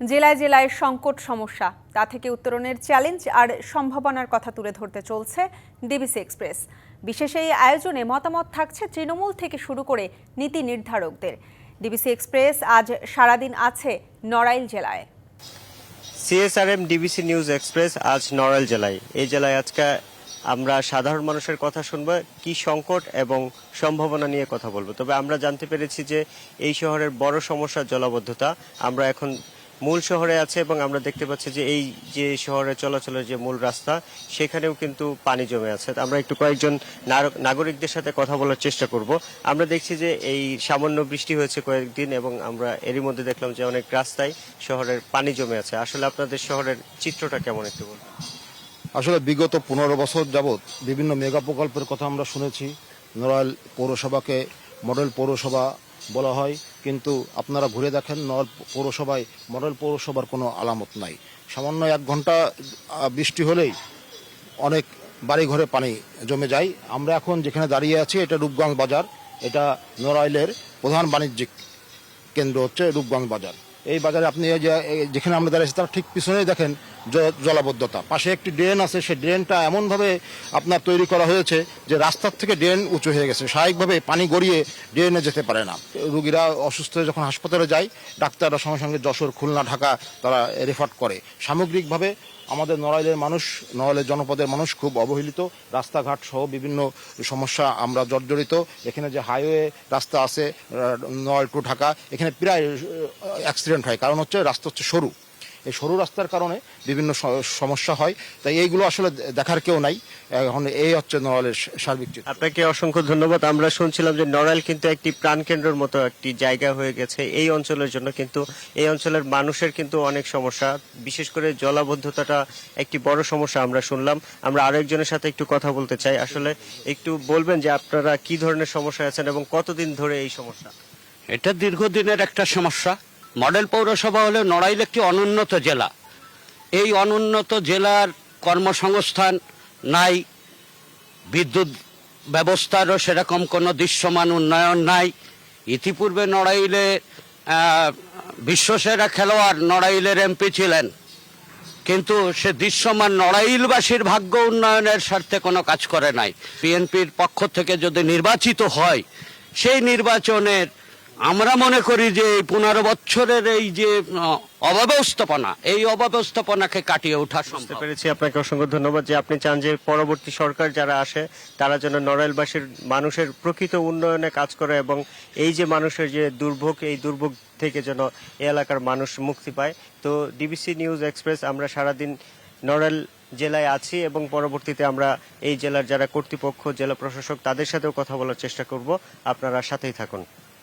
জেলায় জেলায় সংকট সমস্যা। তা থেকে উত্তরণের চ্যালেঞ্জ আর সম্ভাবনার কথা তুলে ধরতে চলছে ডিবিসি এক্সপ্রেস। বিশেষ এই আয়োজনে মতামত থাকছে তৃণমূল থেকে শুরু করে নীতি নির্ধারকদের। ডিবিসি এক্সপ্রেস আজ সারাদিন আছে নড়াইল জেলায়। সিএসআরএম ডিবিসি নিউজ এক্সপ্রেস আজ নড়াইল জেলায়। এই জেলায় আজকে আমরা সাধারণ মানুষের কথা শুনব, কি সংকট এবং সম্ভাবনা নিয়ে কথা বলব। তবে আমরা জানতে পেরেছি যে এই শহরের বড় সমস্যা জলাবদ্ধতা। আমরা এখন মূল শহরে আছে এবং আমরা দেখতে পাচ্ছি যে এই যে শহরে চলাচলের যে মূল রাস্তা, সেখানেও কিন্তু পানি জমে আছে। আমরা একটু কয়েকজন নাগরিকদের সাথে কথা বলার চেষ্টা করব। আমরা দেখছি যে এই সামান্য বৃষ্টি হয়েছে কয়েকদিন এবং আমরা এরই মধ্যে দেখলাম যে অনেক রাস্তায় শহরের পানি জমে আছে। আসলে আপনাদের শহরের চিত্রটা কেমন একটু বলুন। আসলে বিগত পনেরো বছর যাবৎ বিভিন্ন মেগা প্রকল্পের কথা আমরা শুনেছি। নড়াইল পৌরসভাকে, মডেল পৌরসভা বলা হয়, কিন্তু আপনারা ঘুরে দেখেন নড়াইল পৌরসভায়, মডেল পৌরসভার কোনো আলামত নাই। সামান্য এক ঘণ্টা বৃষ্টি হলেই অনেক বাড়ি ঘরে পানি জমে যায়। আমরা এখন যেখানে দাঁড়িয়ে আছি, এটা রূপগঞ্জ বাজার। এটা নড়াইলের প্রধান বাণিজ্যিক কেন্দ্র হচ্ছে রূপগঞ্জ বাজার। এই বাজারে আপনি যেখানে আমরা দাঁড়িয়েছি তার ঠিক পিছনেই দেখেন জলাবদ্ধতা। পাশে একটি ড্রেন আছে, সেই ড্রেনটা এমনভাবে আপনার তৈরি করা হয়েছে যে রাস্তার থেকে ড্রেন উঁচু হয়ে গেছে। স্বাভাবিকভাবে পানি গড়িয়ে ড্রেনে যেতে পারে না। রুগীরা অসুস্থ হয়ে যখন হাসপাতালে যায়, ডাক্তাররা সঙ্গে সঙ্গে যশোর, খুলনা, ঢাকা তারা রেফার করে। সামগ্রিকভাবে আমাদের নড়াইলের মানুষ, নড়াইলের জনপদের মানুষ খুব অবহেলিত। রাস্তাঘাট সহ বিভিন্ন সমস্যা আমরা জর্জরিত। এখানে যে হাইওয়ে রাস্তা আছে নড়াইল টু ঢাকা, এখানে প্রায় অ্যাক্সিডেন্ট হয়। কারণ হচ্ছে রাস্তা হচ্ছে সরু। এই সরু রাস্তার কারণে বিভিন্ন সমস্যা হয়। তাই এইগুলো আসলে দেখার কেউ নাই। এখন এই হচ্ছে নড়াইলের সার্বিক চিত্র। আপনাকে অসংখ্য ধন্যবাদ। আমরা শুনছিলাম যে নড়াইল কিন্তু একটি প্রাণকেন্দ্রের মতো একটি জায়গা হয়ে গেছে। এই অঞ্চলের জন্য কিন্তু এই অঞ্চলের মানুষের কিন্তু অনেক সমস্যা। বিশেষ করে জলাবদ্ধতাটা একটি বড় সমস্যা আমরা শুনলাম। আমরা আরেকজনের সাথে একটু কথা বলতে চাই। আসলে একটু বলবেন যে আপনারা কি ধরনের সমস্যা আছেন এবং কতদিন ধরে এই সমস্যা? এটা দীর্ঘদিনের একটা সমস্যা। মডেল পৌরসভা হলো নড়াইল একটি অনুন্নত জেলা। এই অনুন্নত জেলার কর্মসংস্থান নাই, বিদ্যুৎ ব্যবস্থারও সেরকম কোনো দৃশ্যমান উন্নয়ন নাই। ইতিপূর্বে নড়াইলে বিশ্বসেরা খেলোয়াড় নড়াইলের এমপি ছিলেন। কিন্তু সে দৃশ্যমান নড়াইলবাসীর ভাগ্য উন্নয়নের স্বার্থে কোনো কাজ করে নাই। বিএনপির পক্ষ থেকে যদি নির্বাচিত হয়, সেই নির্বাচনের আমরা মনে করি যে এই পনেরো বছরের এই যে অব্যবস্থাপনা এই অব্যবস্থাপনাকে কাটিয়ে ওঠা বুঝতে সম্ভব। পেরেছি আপনাকে অসংখ্য ধন্যবাদ যে আপনি চান যে পরবর্তী সরকার যারা আসে তারা যেন নড়াইলবাসীর মানুষের প্রকৃত উন্নয়নে কাজ করে এবং এই যে মানুষের যে দুর্ভোগ এই দুর্ভোগ থেকে যেন এই এলাকার মানুষ মুক্তি পায়। তো ডিবিসি নিউজ এক্সপ্রেস আমরা সারাদিন নড়াইল জেলায় আছি এবং পরবর্তীতে আমরা এই জেলার যারা কর্তৃপক্ষ জেলা প্রশাসক তাদের সাথেও কথা বলার চেষ্টা করব। আপনারা সাথেই থাকুন।